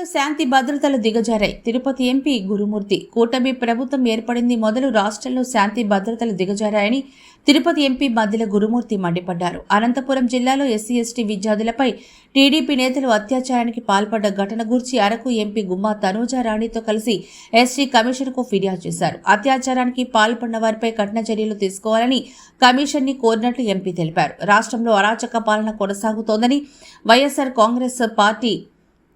ఏపీలో శాంతి భద్రతలు దిగజారాయి. తిరుపతి ఎంపీ గురుమూర్తి. కూటమి ప్రభుత్వం ఏర్పడింది మొదలు రాష్ట్రంలో శాంతి భద్రతలు దిగజారాయని తిరుపతి ఎంపీ మధ్యల గురుమూర్తి మండిపడ్డారు. అనంతపురం జిల్లాలో ఎస్సీ ఎస్టీ విద్యార్థులపై టీడీపీ నేతలు అత్యాచారానికి పాల్పడ్డ ఘటన గురించి అరకు ఎంపీ గుమ్మా తనూజా రాణితో కలిసి ఎస్టీ కమిషన్కు ఫిర్యాదు చేశారు. అత్యాచారానికి పాల్పడిన వారిపై కఠిన చర్యలు తీసుకోవాలని కమిషన్ని కోరినట్లు ఎంపీ తెలిపారు. రాష్ట్రంలో అరాచక పాలన కొనసాగుతోందని వైఎస్ఆర్ కాంగ్రెస్ పార్టీ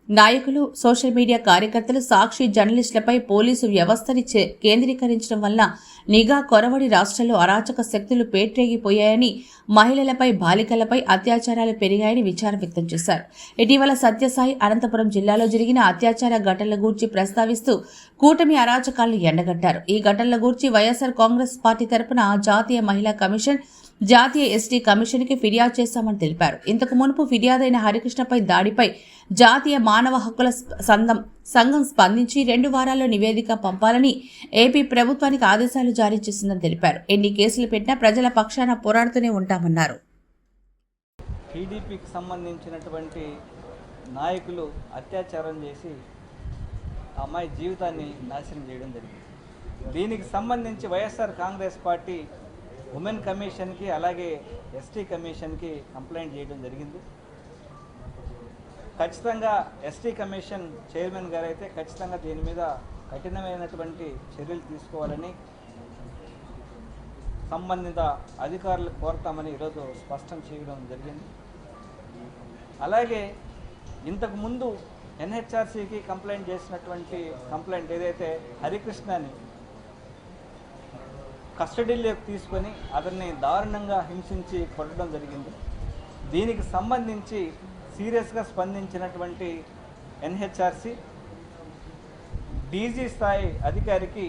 నాయకులు సోషల్ మీడియా కార్యకర్తలు సాక్షి జర్నలిస్టులపై పోలీసు వ్యవస్థని చే- కేంద్రీకరించడం వల్ల నిఘా కొరవడి రాష్ట్రంలో అరాచక శక్తులు పేట్రేగిపోయాయని మహిళలపై బాలికలపై అత్యాచారాలు పెరిగాయని విచారం వ్యక్తం చేశారు. ఇటీవల సత్యసాయి అనంతపురం జిల్లాలో జరిగిన అత్యాచార ఘటనల గూర్చి ప్రస్తావిస్తూ కూటమి అరాచకాలను ఎండగట్టారు. ఈ ఘటనల గూర్చి వైఎస్ఆర్ కాంగ్రెస్ పార్టీ తరపున జాతీయ మహిళా కమిషన్ జాతీయ ఎస్టీ కమిషన్కి ఫిర్యాదు చేశామని తెలిపారు. ఇంతకు మునుపు ఫిర్యాదైన హరికృష్ణపై దాడిపై జాతీయ మానవ హక్కుల సంఘం సంఘం స్పందించి రెండు వారాల్లో నివేదిక పంపాలని ఏపీ ప్రభుత్వానికి ఆదేశాలు జారీ చేసిందని తెలిపారు. ఎన్ని కేసులు పెట్టినా ప్రజల పక్షాన పోరాడుతూనే ఉంటామన్నారు. టీడీపీకి సంబంధించినటువంటి నాయకులు అత్యాచారం చేసి అమ్మాయి జీవితాన్ని నాశనం చేయడం జరిగింది. దీనికి సంబంధించి వైఎస్ఆర్ కాంగ్రెస్ పార్టీ ఉమెన్ కమిషన్కి అలాగే ఎస్టీ కమిషన్కి కంప్లైంట్ చేయడం జరిగింది. ఖచ్చితంగా ఎస్టీ కమిషన్ చైర్మన్ గారు అయితే ఖచ్చితంగా దీని మీద కఠినమైనటువంటి చర్యలు తీసుకోవాలని సంబంధిత అధికారులు కోరతామని ఈరోజు స్పష్టం చేయడం జరిగింది. అలాగే ఇంతకుముందు ఎన్హెచ్ఆర్సీకి కంప్లైంట్ చేసినటువంటి కంప్లైంట్ ఏదైతే హరికృష్ణని కస్టడీలోకి తీసుకొని అతన్ని దారుణంగా హింసించి కొట్టడం జరిగింది. దీనికి సంబంధించి సీరియస్గా స్పందించినటువంటి ఎన్హెచ్ఆర్సి డీజీ స్థాయి అధికారికి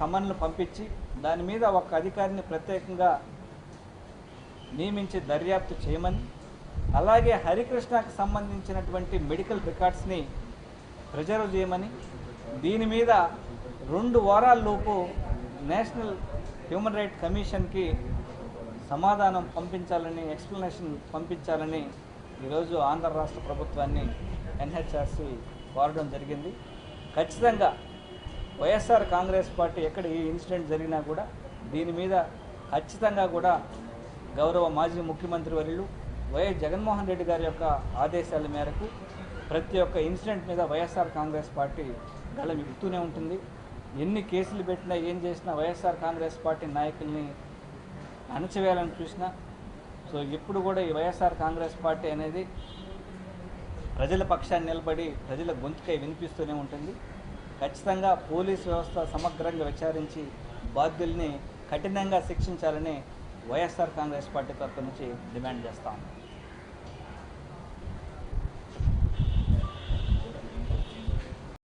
సమన్లు పంపించి దాని మీద ఒక అధికారిని ప్రత్యేకంగా నియమించి దర్యాప్తు చేయమని అలాగే హరికృష్ణకు సంబంధించినటువంటి మెడికల్ రికార్డ్స్ని ప్రిజర్వ్ చేయమని దీని మీద రెండు వారాల్లోపు నేషనల్ హ్యూమన్ రైట్ కమిషన్కి సమాధానం పంపించాలని ఎక్స్ప్లెనేషన్ పంపించాలని ఈరోజు ఆంధ్ర రాష్ట్ర ప్రభుత్వాన్ని ఎన్హెచ్ఆర్సి కోరడం జరిగింది. ఖచ్చితంగా వైఎస్ఆర్ కాంగ్రెస్ పార్టీ ఎక్కడ ఈ ఇన్సిడెంట్ జరిగినా కూడా దీని మీద ఖచ్చితంగా కూడా గౌరవ మాజీ ముఖ్యమంత్రి వర్యులు వైఎస్ జగన్మోహన్ రెడ్డి గారి యొక్క ఆదేశాల మేరకు ప్రతి ఒక్క ఇన్సిడెంట్ మీద వైఎస్ఆర్ కాంగ్రెస్ పార్టీ గళం ఇప్పుతూనే ఉంటుంది. ఎన్ని కేసులు పెట్టినా ఏం చేసినా వైఎస్ఆర్ కాంగ్రెస్ పార్టీ నాయకుల్ని అణచివేయాలని చూసినా సో ఇప్పుడు కూడా ఈ వైఎస్ఆర్ కాంగ్రెస్ పార్టీ అనేది ప్రజల పక్షాన్ని నిలబడి ప్రజల గొంతుకై వినిపిస్తూనే ఉంటుంది. ఖచ్చితంగా పోలీస్ వ్యవస్థ సమగ్రంగా విచారించి బాధ్యుల్ని కఠినంగా శిక్షించాలని వైఎస్ఆర్ కాంగ్రెస్ పార్టీ తరఫు నుంచి డిమాండ్ చేస్తాము